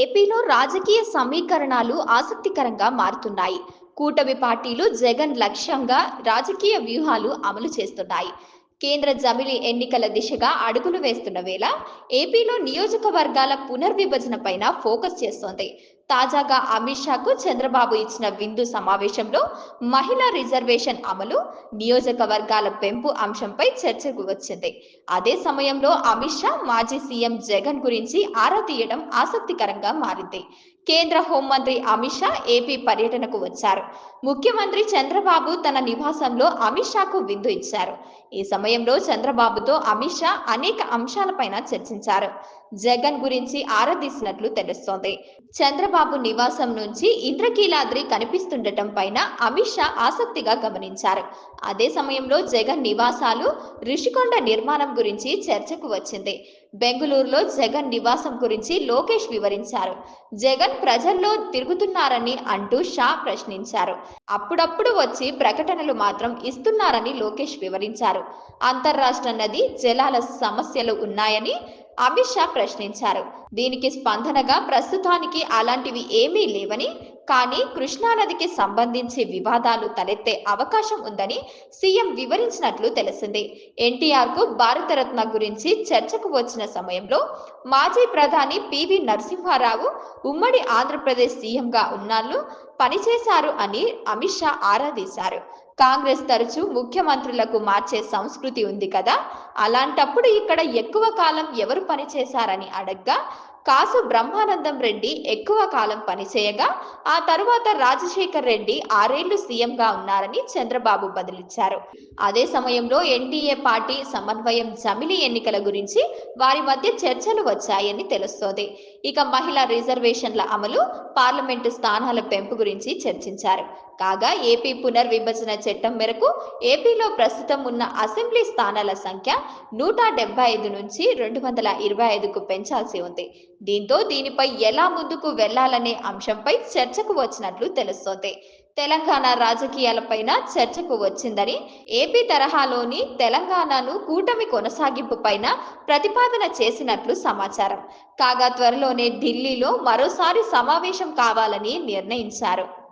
ఏపీలో రాజకీయ సమీకరణాలు ఆసక్తికరంగా మారుతున్నాయి. కూటమి పార్టీలు జగన్ లక్ష్యంగా రాజకీయ వ్యూహాలు అమలు చేస్తున్నాయి. కేంద్ర జమిలి ఎన్నికల దిశగా అడుగులు వేస్తున్న వేళ ఏపీలో నియోజకవర్గాల పునర్విభజన పైన ఫోకస్ చేస్తోంది. తాజాగా అమిత్ షాకు చంద్రబాబు ఇచ్చిన విందు సమావేశంలో మహిళా రిజర్వేషన్ అమలు నియోజకవర్గాల పెంపు అంశంపై చర్చకు వచ్చింది. అదే సమయంలో అమిత్ షా మాజీ సీఎం జగన్ గురించి ఆరా తీయడం ఆసక్తికరంగా మారింది. కేంద్ర హోంమంత్రి అమిత్ షా ఏపీ పర్యటనకు వచ్చారు. ముఖ్యమంత్రి చంద్రబాబు తన నివాసంలో అమిత్ షాకు విందు ఇచ్చారు. ఈ సమయంలో చంద్రబాబుతో అమిత్ షా అనేక అంశాలపైన చర్చించారు. జగన్ గురించి ఆరాధిస్తున్నట్లు తెలుస్తోంది. చంద్రబాబు నివాసం నుంచి ఇంద్రకీలాద్రి కనిపిస్తుండటం పైన అమిత్ షా ఆసక్తిగా గమనించారు. అదే సమయంలో జగన్ నివాసాలు రిషికొండ నిర్మాణం గురించి చర్చకు వచ్చింది. బెంగళూరులో జగన్ నివాసం గురించి లోకేష్ వివరించారు. జగన్ ప్రజల్లో తిరుగుతున్నారని అంటూ షా ప్రశ్నించారు. అప్పుడప్పుడు వచ్చి ప్రకటనలు మాత్రం ఇస్తున్నారని లోకేష్ వివరించారు. అంతర్రాష్ట్ర నది జలాల సమస్యలు ఉన్నాయని అమిత్ షా ప్రశ్నించారు. దీనికి స్పందనగా ప్రస్తుతానికి అలాంటివి ఏమీ లేవని కానీ కృష్ణానదికి సంబంధించి వివాదాలు తలెత్తే అవకాశం ఉందని సీఎం వివరించినట్లు తెలిసింది. ఎన్టీఆర్కు భారతరత్న గురించి చర్చకు వచ్చిన సమయంలో మాజీ ప్రధాని పివి నరసింహారావు ఉమ్మడి ఆంధ్రప్రదేశ్ సీఎంగా ఉన్నాళ్ళు పనిచేశారు అని అమిత్ షా ఆరాధీశారు కాంగ్రెస్ తరచూ ముఖ్యమంత్రులకు మార్చే సంస్కృతి ఉంది కదా? అలాంటప్పుడు ఇక్కడ ఎక్కువ కాలం ఎవరు పనిచేశారని అడగ్గా కాసు బ్రహ్మానందం రెడ్డి ఎక్కువ కాలం పనిచేయగా ఆ తరువాత రాజశేఖర్ రెడ్డి ఆరేళ్ళు సీఎంగా ఉన్నారని చంద్రబాబు బదిలిచ్చారు. అదే సమయంలో ఎన్డీఏ పార్టీ సమన్వయం జమిలి ఎన్నికల గురించి వారి మధ్య చర్చలు వచ్చాయని తెలుస్తోంది. ఇక మహిళా రిజర్వేషన్ల అమలు పార్లమెంటు స్థానాల పెంపు గురించి చర్చించారు. కాగా ఏపీ పునర్విభజన చట్టం మేరకు ఏపీలో ప్రస్తుతం ఉన్న అసెంబ్లీ స్థానాల సంఖ్య నూట డెబ్బై ఐదు నుంచి రెండు వందల ఇరవై ఐదుకు పెంచాల్సి ఉంది. దీంతో దీనిపై ఎలా ముందుకు వెళ్ళాలనే అంశంపై చర్చకు వచ్చినట్లు తెలుస్తోంది. తెలంగాణ రాజకీయాలపైన చర్చకు వచ్చిందని ఏపీ తరహాలోని తెలంగాణను కూటమి కొనసాగింపుపైన ప్రతిపాదన చేసినట్లు సమాచారం. కాగా త్వరలోనే ఢిల్లీలో మరోసారి సమావేశం కావాలని నిర్ణయించారు.